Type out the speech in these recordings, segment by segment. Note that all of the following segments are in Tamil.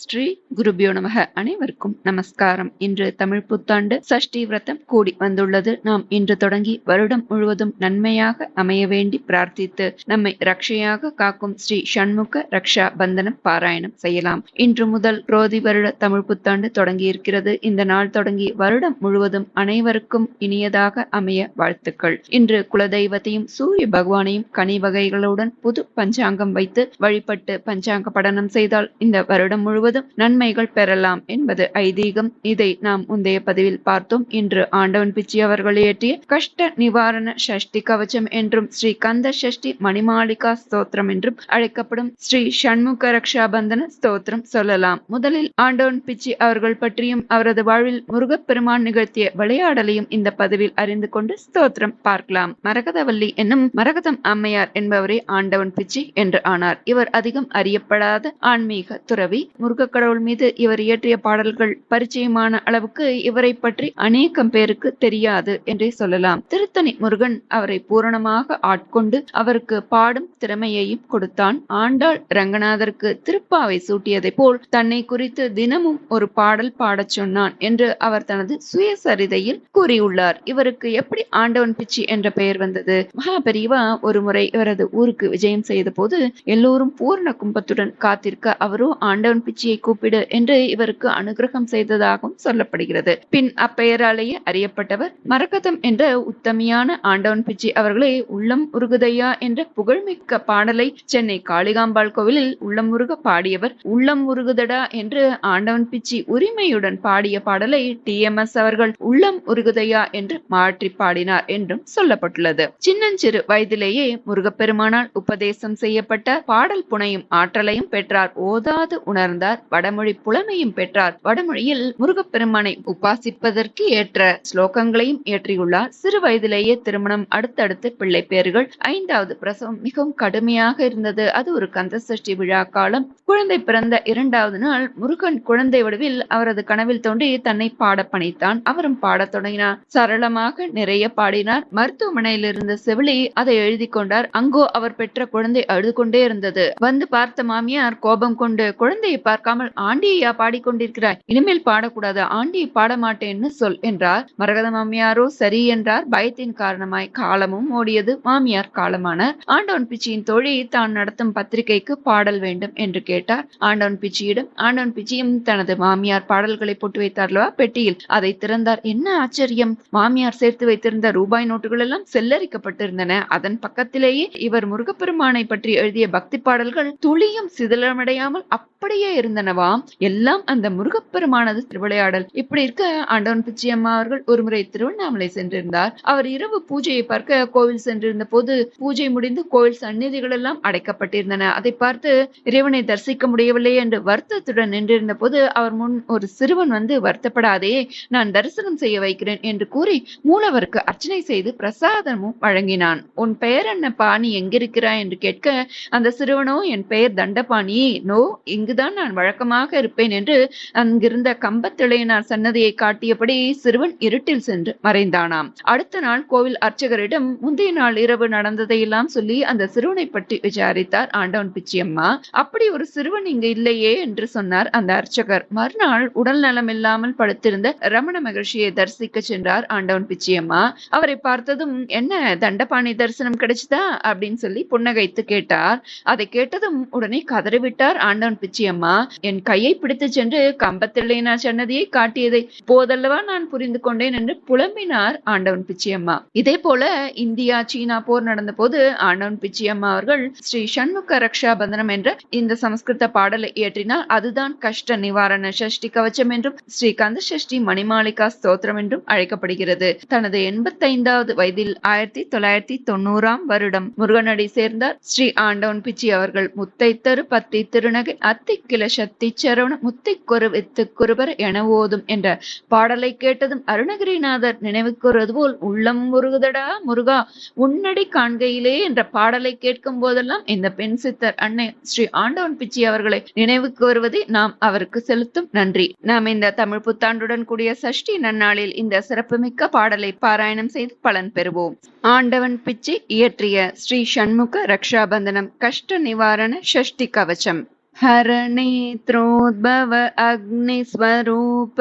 ஸ்ரீ குருபியோ நமக. அனைவருக்கும் நமஸ்காரம். இன்று தமிழ் புத்தாண்டு சஷ்டி விரதம் கூடி வந்துள்ளது. நாம் இன்று தொடங்கி வருடம் முழுவதும் நன்மையாக அமைய வேண்டி பிரார்த்தித்து நம்மை ரக்ஷையாக காக்கும் ஸ்ரீ சண்முக ரக்ஷா பந்தனம் பாராயணம் செய்யலாம். இன்று முதல் ரோதி வருட தமிழ் புத்தாண்டு தொடங்கி இருக்கிறது இந்த நாள் தொடங்கி வருடம் முழுவதும் அனைவருக்கும் இனியதாக அமைய வாழ்த்துக்கள். இன்று குலதெய்வத்தையும் சூரிய பகவானையும் கனி வகைகளுடன் புது பஞ்சாங்கம் வைத்து வழிபட்டு பஞ்சாங்க படனம் செய்தால் இந்த வருடம் முழுவதும் நன்மைகள் பெறலாம் என்பது ஐதீகம். இதை நாம் முந்தைய பதிவில் பார்த்தோம். இன்று ஆண்டவன் பிச்சி அவர்கள் இயற்றிய கஷ்ட நிவாரண சஷ்டி கவச்சம் என்றும் ஸ்ரீ கந்த சஷ்டி மணிமாளிகா ஸ்தோத்திரம் என்றும் அழைக்கப்படும் ஸ்ரீ சண்முக ரக்ஷாபந்தன ஸ்தோத்திரம் சொல்லலாம். முதலில் ஆண்டவன் பிச்சி அவர்கள் பற்றியும் அவரது வாழ்வில் முருகப்பெருமான் நிகழ்த்திய விளையாடலையும் இந்த பதிவில் அறிந்து கொண்டு ஸ்தோத்திரம் பார்க்கலாம். மரகதவல்லி என்னும் மரகதம் அம்மையார் என்பவரே ஆண்டவன் பிச்சி என்று ஆனார். இவர் அதிகம் அறியப்படாத ஆன்மீக துறவி. முருகக்கடவுள் மீது இவர் இயற்றிய பாடல்கள் பரிச்சயமான அளவுக்கு இவரை பற்றி அநேகம் பேருக்கு தெரியாது என்றே சொல்லலாம். திருத்தணி முருகன் அவரை பூரணமாக ஆட்கொண்டு அவருக்கு பாடும் திறமையையும் கொடுத்தான். ஆண்டாள் ரங்கநாதருக்கு திருப்பாவை சூட்டியதை போல் தன்னை குறித்து தினமும் ஒரு பாடல் பாடச் சொன்னான் என்று அவர் தனது சுயசரிதையில் கூறியுள்ளார். இவருக்கு எப்படி ஆண்டவன் பிச்சி என்ற பெயர் வந்தது? மகாபெரிவா ஒரு முறை இவரது ஊருக்கு விஜயம் செய்த போது எல்லோரும் பூர்ண கும்பத்துடன் காத்திருக்க அவரோ ஆண்டவன் பிச்சியை கூப்பிடு என்று இவருக்கு அனுகிரகம் செய்ததாகவும் சொல்லப்படுகிறது. பின் அப்பெயராலேயே அறியப்பட்டவர் மரகதம் என்ற உத்தமியான ஆண்டவன் பிச்சி அவர்களே உள்ளம் உருகுதையா என்ற புகழ்மிக்க பாடலை சென்னை காளிகாம்பாள் கோவிலில் உள்ளம் உருக பாடியவர் உள்ளம் உருகுதடா என்று ஆண்டவன் பிச்சி உரிமையுடன் பாடிய பாடலை டி எம் எஸ் அவர்கள் உள்ளம் உருகுதையா என்று மாற்றி பாடினார் என்றும் சொல்லப்பட்டுள்ளது. சின்னஞ்சிறு வயதிலேயே முருகப்பெருமானால் உபதேசம் செய்யப்பட்ட பாடல் புனையும் ஆற்றலையும் பெற்றார். ஓதாது உணர்ந்தார். வடமொழி புலமையும் பெற்றார். வடமொழியில் முருகப்பெருமானை உபாசிப்பதற்கு ஏற்ற ஸ்லோகங்களையும் இயற்றியுள்ளார். சிறு வயதிலேயே திருமணம் அடுத்தடுத்து பிள்ளை பேர்கள் ஐந்தாவது பிரசவம் மிகவும் கடுமையாக இருந்தது. அது ஒரு கந்த சஷ்டி விழா காலம். குழந்தை பிறந்த இரண்டாவது நாள் முருகன் குழந்தை வடிவில் அவரது கனவில் தோன்றி தன்னை பாட பணித்தான். அவரும் பாடத் தொடங்கினார். சரளமாக நிறைய பாடினார். மருத்துவமனையில் இருந்த செவிலி அதை எழுதி கொண்டார். அங்கோ அவர் பெற்ற குழந்தை அழுது கொண்டே இருந்தது. வந்து பார்த்த மாமியார் கோபம் கொண்டு குழந்தையை பார்க்காமல் ஆண்டியா பாடிக்கொண்டிருக்கிறாய். இனிமேல் பாடக்கூடாது ஆண்டி பாடமாட்டேன்னு சொல் என்றார். மரகத மாமியாரோ சரி என்றார். பயத்தின் காரணமாய் காலமும் ஓடியது. மாமியார் காலமானார் ஆண்டவன் பிச்சியின் தோழி தான் நடத்தும் பத்திரிகைக்கு பாடல் வேண்டும் என்று கேட்டார். ஆண்டவன் பிச்சியிடம் ஆண்டவன் பிச்சியும் தனது மாமியார் பாடல்களை போட்டு வைத்தார்லவா பெட்டியில் அதை திறந்தார். என்ன ஆச்சரியம்? மாமியார் சேர்த்து வைத்திருந்த ரூபாய் நோட்டுகள் எல்லாம் செல்லரிக்கப்பட்டிருந்தன. அதன் பக்கத்திலேயே இவர் முருகப்பெருமானை பற்றி எழுதிய பக்தி பாடல்கள் துளியும் சிதிலமடையாமல் அப்படியே இருந்தனவா? எல்லாம் அந்த முருகப்பெருமானது திருவிளையாடல். இப்படி இருக்க ஆண்டவன் பிச்சையம்மா அவர்கள் ஒருமுறை திருவண்ணாமலை சென்றிருந்தார். அவர் இரவு பூஜையை பார்க்க கோவில் சென்றிருந்த போது பூஜை முடிந்து கோவில் சந்நிதிகள் எல்லாம் அடைக்கப்பட்டிருந்தன. அதை பார்த்து இறைவனை தரிசிக்க முடியவில்லை என்று வருத்தத்துடன் நின்றிருந்த போது அவர் முன் ஒரு சிறுவன் வந்து வருத்தப்படாதே நான் தரிசனம் செய்ய வைக்கிறேன் என்று கூறி மூலவருக்கு அர்ச்சனை செய்து பிரசாதமும் வழங்கினான். உன் பெயர் என்ன பாணி எங்கிருக்கிறாய்? என்று கேட்க அந்த சிறுவனோ என் பெயர் தண்டபாணி. நோ இங்குதான் நான் வழக்கமாக இருப்பேன் என்று அங்கிருந்த கம்பத்திளையனார் சன்னதியை காட்டியபடி சிறுவன் இருட்டில் சென்று மறைந்தானாம். அடுத்த நாள் கோவில் அர்ச்சகரிடம் முந்தைய நாள் இரவு நடந்ததையெல்லாம் சொல்லி அந்த சிறுவனை பற்றி விசாரித்தார் ஆண்டவன் பிச்சியம்மா. அப்படி ஒரு சிறுவன் இங்கு இல்லையே என்று சொன்னார் அந்த அர்ச்சகர். மறுநாள் உடல் நலம் இல்லாமல் படுத்திருந்த ரமண மகிழ்ச்சியை தரிசிக்க சென்றார் ஆண்டவன் பிச்சியம்மா. அவரை பார்த்ததும் என்ன தண்டபாணி தரிசனம் கிடைச்சதா? அப்படின்னு சொல்லி புன்னகைத்து கேட்டார். அதை கேட்டதும் உடனே கதறிவிட்டார் ஆண்டவன் பிச்சியம்மா. என் கையை பிடித்து சென்று கம்பத்தில்லைனா சன்னதியை காட்டியதை போதல்லவா நான் புரிந்து கொண்டேன் என்று புலம்பினார் ஆண்டவன் பிச்சியம்மா. இதே போல இந்தியா சீனா போர் நடந்த போது ஆண்டவன் பிச்சியம்மா அவர்கள் ஸ்ரீ சண்முக ரக்ஷா பந்தனம் என்ற இந்த சமஸ்கிருத பாடலை இயற்றினால் அதுதான் கஷ்ட நிவாரண சஷ்டி கவச்சம் என்றும் ஸ்ரீ கந்த சஷ்டி மணிமாளிகா ஸ்தோத்திரம் என்றும் அழைக்கப்படுகிறது. தனது எண்பத்தைந்தாவது வயதில் ஆயிரத்தி தொள்ளாயிரத்தி தொண்ணூறாம் வருடம் முருகனடி சேர்ந்தார். ஸ்ரீ ஆண்டவன் பிச்சி அவர்கள் முத்தை தரு பத்தி திருநகை அத்தி அத்திக்கில சக்தி சரவண முத்தை கொரு வித்து குருபர் என ஓதும் என்ற பாடலை கேட்டதும் அருணகிரிநாதர் நினைவுக்குறது போல் உள்ளம் முருகுதடா முருகா உன்னடி காண்கையிலே என்ற பாடலை கேட்கும் போதெல்லாம் இந்த பெண் சித்தர் அன்னை ஸ்ரீ ஆண்டவன் பிச்சி அவர்களை நினைவுக்கு வருவதை நாம் அவருக்கு செலுத்தும் நன்றி. நாம் இந்த தமிழ் புத்தாண்டுடன் கூடிய சஷ்டி நன்னாளில் இந்த சிறப்புமிக்க பாடலை பாராயணம் செய்து பலன் பெறுவோம். ஆண்டவன் பிச்சை இயற்றிய ஸ்ரீ சண்முக ரக்ஷாபந்தனம் கஷ்ட நிவாரண ஷஷ்டி கவச்சம் हरनेत्रोद्भव अग्निस्वरूप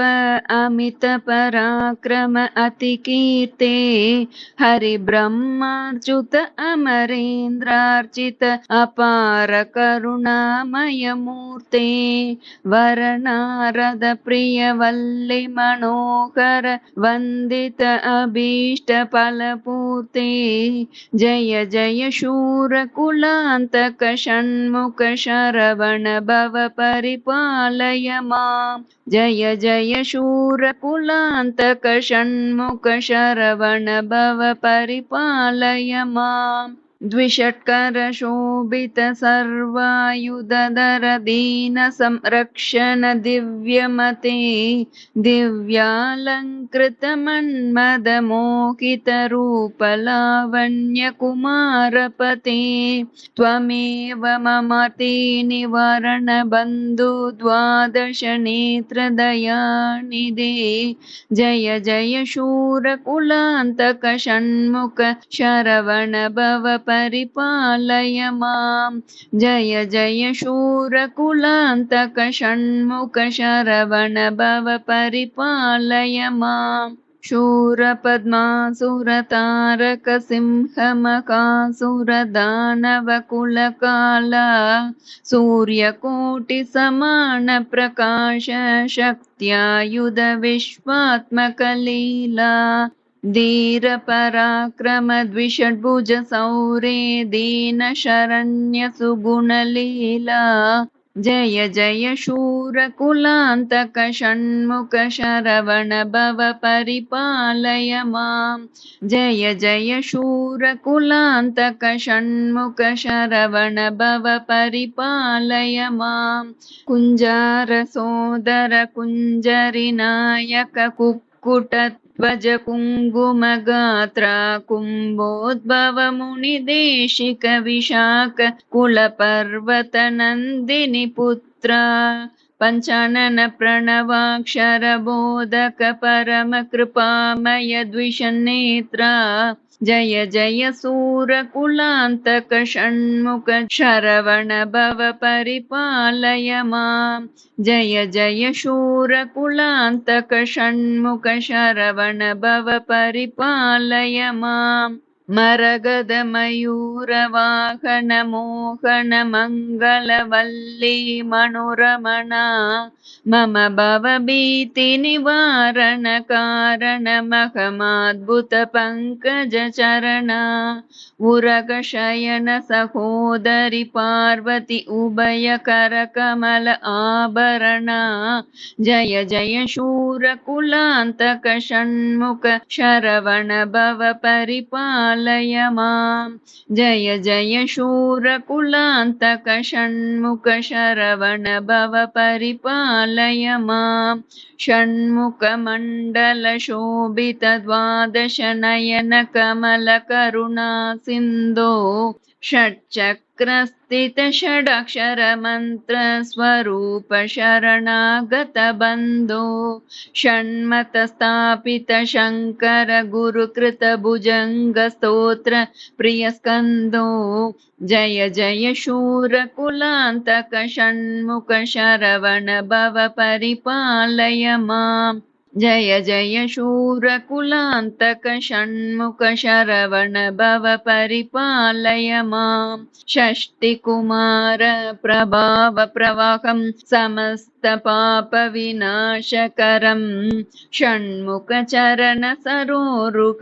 अमितपराक्रम अतिकीर्ते। हरिब्रह्मार्जुत अमरेन्द्रार्चित अपार करुणामयमूर्ते वरनारद प्रियवल्लि मनोहर वन्दित अभीष्टफलपूर्ते जय जय शूरकुलान्तक षण्मुख शरवण भव परिपालय माम् जय जय शूरकुलान्तक षण्मुख शरवण भव परिपालय माम् द्विषट्कर दिव्यालङ्कृतमन्मदमोहितरूपलावण्यकुमारपते। त्वमेव मम ते निवरणबन्धुद्वादश जय जय शूरकुलान्तकषण्मुख शरवण भव परिपालय माम् जय जय शूरकुलान्तक षण्मुख शरवण भव परिपालय माम् शूरपद्मासुरतारकसिंहमकासुरदानवकुलकाला सूर्यकोटिसमानप्रकाश शक्त्यायुधविश्वात्मकलीला धीरपराक्रमद्विषड्भुज सौरे दीनशरण्यसुगुणलीला। जय जय शूरकुलान्तक षण्मुख शरवण भव परिपालय माम्। जय जय शूरकुलान्तक षण्मुख शरवण भव परिपालय माम्। कुञ्जारसोदर कुञ्जरिनायक कुक्कुट भज पुङ्गुमगात्रा कुम्भोद्भवमुनिदेशिकविशाख कुलपर्वतनन्दिनी पुत्रा पञ्चाननप्रणवाक्षरबोधक परमकृपामय द्विषनेत्रा जय जय सूरकुलान्तक षण्मुख शरवण भव परिपालय माम् जय जय शूरकुलान्तक षण्मुख शरवण भव परिपालय माम् मरगदमयूरवाहनमोहनमङ्गलवल्ली मणुरमणा मम भवभीतिनिवारणकारणमहमाद्भुतपङ्कजचरणा उरगशयन सहोदरि पार्वति उभयकरकमल आभरणा। जय जय शूरकुलान्तक षण्मुख शरवण भव परिपालय माम् जय जय शूरकुलान्तक षण्मुख शरवण भव परिपालय माम् षण्मुखमण्डलशोभित द्वादशनयन कमलकरुणा सिन्धो षट्चक्रस्थितषडक्षरमन्त्रस्वरूपशरणागतबन्धो षण्मतस्थापितशङ्करगुरुकृतभुजङ्गस्तोत्र प्रियस्कन्दो जय जय शूरकुलान्तक षण्मुख शरवण भव परिपालय माम् जय जय शूरकुलान्तक षण्मुख भव परिपालय माम्। षष्टिकुमार प्रभाव प्रवाहं समस्तपापविनाशकरम् षण्मुखचरण सरोरुख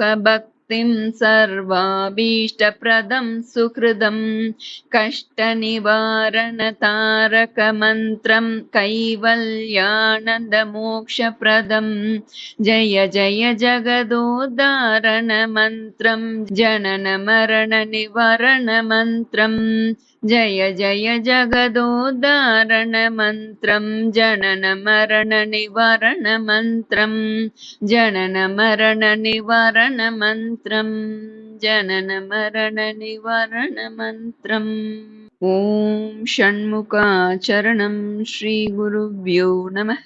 मुक्तिं सर्वाभीष्टप्रदं सुहृदं कष्टनिवारणतारकमन्त्रं कैवल्यानन्दमोक्षप्रदं जय जय जगदोद्धारणमन्त्रं जननमरणनिवारणमन्त्रम् जय जय जगदोद्धारणमन्त्रं जननमरणनिवारणमन्त्रम् जननमरणनिवारणमन्त्रम् जननमरणनिवारणमन्त्रम् ॐ षण्मुखाचरणं श्रीगुरुभ्यो नमः